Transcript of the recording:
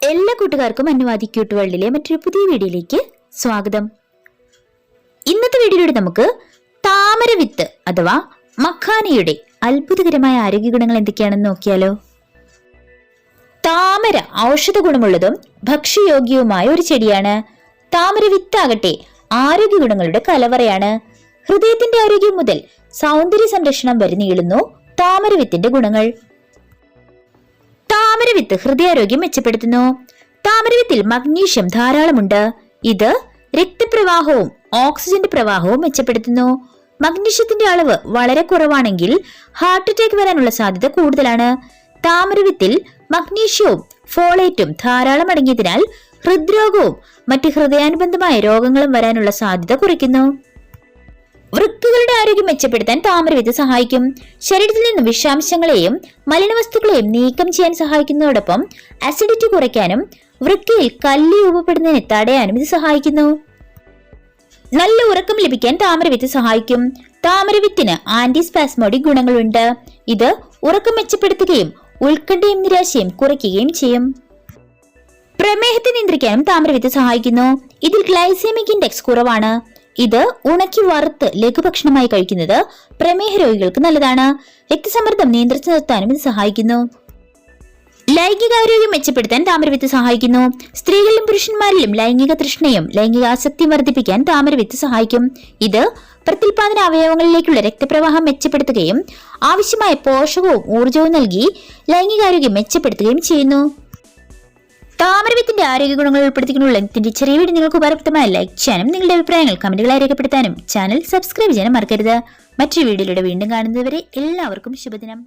എല്ലാ കൂട്ടുകാർക്കും അനുവാദി ക്യൂട്ട് വേൾഡിലെ മറ്റൊരു പുതിയ വീഡിയോയിലേക്ക് സ്വാഗതം. ഇന്നത്തെ വീഡിയോയിലൂടെ നമുക്ക് താമര വിത്ത് അഥവാ മഖാനയുടെ അത്ഭുതകരമായ ആരോഗ്യ ഗുണങ്ങൾ എന്തൊക്കെയാണെന്ന് നോക്കിയാലോ. താമര ഔഷധ ഗുണമുള്ളതും ഭക്ഷ്യയോഗ്യവുമായ ഒരു ചെടിയാണ്. താമര വിത്താകട്ടെ ആരോഗ്യ ഗുണങ്ങളുടെ കലവറയാണ്. ഹൃദയത്തിന്റെ ആരോഗ്യം മുതൽ സൗന്ദര്യ സംരക്ഷണം വരെ നീളുന്നു താമര വിത്തിന്റെ ഗുണങ്ങൾ. താമരവിത്ത് ഹൃദയാരോഗ്യം മെച്ചപ്പെടുത്തുന്നു. താമരവിത്തിൽ മഗ്നീഷ്യം ധാരാളമുണ്ട്. ഇത് രക്തപ്രവാഹവും ഓക്സിജന്റെ പ്രവാഹവും മെച്ചപ്പെടുത്തുന്നു. മഗ്നീഷ്യത്തിന്റെ അളവ് വളരെ കുറവാണെങ്കിൽ ഹാർട്ട് അറ്റാക്ക് വരാനുള്ള സാധ്യത കൂടുതലാണ്. താമരവിത്തിൽ മഗ്നീഷ്യവും ഫോളേറ്റും ധാരാളം അടങ്ങിയതിനാൽ ഹൃദ്രോഗവും മറ്റ് ഹൃദയാനുബന്ധമായ രോഗങ്ങളും വരാനുള്ള സാധ്യത കുറയ്ക്കുന്നു. വൃക്കുകളുടെ ആരോഗ്യം മെച്ചപ്പെടുത്താൻ താമരവിത്ത് സഹായിക്കും. ശരീരത്തിൽ നിന്ന് വിഷാംശങ്ങളെയും മലിനവസ്തുക്കളെയും നീക്കം ചെയ്യാൻ സഹായിക്കുന്നതോടൊപ്പം അസിഡിറ്റി കുറയ്ക്കാനും വൃക്കയിൽ കല്ല് രൂപപ്പെടുന്നതിനെ തടയാനും ഇത് സഹായിക്കുന്നു. നല്ല ഉറക്കം ലഭിക്കാൻ താമരവിത്ത് സഹായിക്കും. താമരവിത്തിന് ആന്റിസ്പാസ്മോഡിക് ഗുണങ്ങളുണ്ട്. ഇത് ഉറക്കം മെച്ചപ്പെടുത്തുകയും ഉത്കണ്ഠയും നിരാശയും കുറയ്ക്കുകയും ചെയ്യും. പ്രമേഹത്തെ നിയന്ത്രിക്കാനും താമരവിത്ത് സഹായിക്കുന്നു. ഇതിൽ ഗ്ലൈസേമിക് ഇൻഡെക്സ് കുറവാണ്. ഇത് ഉണക്കി വറുത്ത് ലഘുഭക്ഷണമായി കഴിക്കുന്നത് പ്രമേഹ രോഗികൾക്ക് നല്ലതാണ്. രക്തസമ്മർദ്ദം നിയന്ത്രിച്ചു നിർത്താനും ഇത് സഹായിക്കുന്നു. ലൈംഗികാരോഗ്യം മെച്ചപ്പെടുത്താൻ താമരവിത്ത് സഹായിക്കുന്നു. സ്ത്രീകളിലും പുരുഷന്മാരിലും ലൈംഗിക തൃഷ്ണയും ലൈംഗിക ആസക്തിയും വർദ്ധിപ്പിക്കാൻ താമരവിത്ത് സഹായിക്കും. ഇത് പ്രത്യുൽപാദന അവയവങ്ങളിലേക്കുള്ള രക്തപ്രവാഹം മെച്ചപ്പെടുത്തുകയും ആവശ്യമായ പോഷകവും ഊർജവും നൽകി ലൈംഗികാരോഗ്യം മെച്ചപ്പെടുത്തുകയും ചെയ്യുന്നു. താമരവിത്തിന്റെ ആരോഗ്യ ഗുണങ്ങൾ ഉൾപ്പെടുത്തിക്കൊണ്ടുള്ള ഇതിന്റെ ചെറിയ വീഡിയോ നിങ്ങൾക്ക് ഉപകാരപ്രദമായ ലൈക്ക് ചെയ്യാനും നിങ്ങളുടെ അഭിപ്രായങ്ങൾ കമന്റുകളായി രേഖപ്പെടുത്താനും ചാനൽ സബ്സ്ക്രൈബ് ചെയ്യാനും മറക്കരുത്. മറ്റൊരു വീഡിയോയിലൂടെ വീണ്ടും കാണുന്നതുവരെ എല്ലാവർക്കും ശുഭദിനം.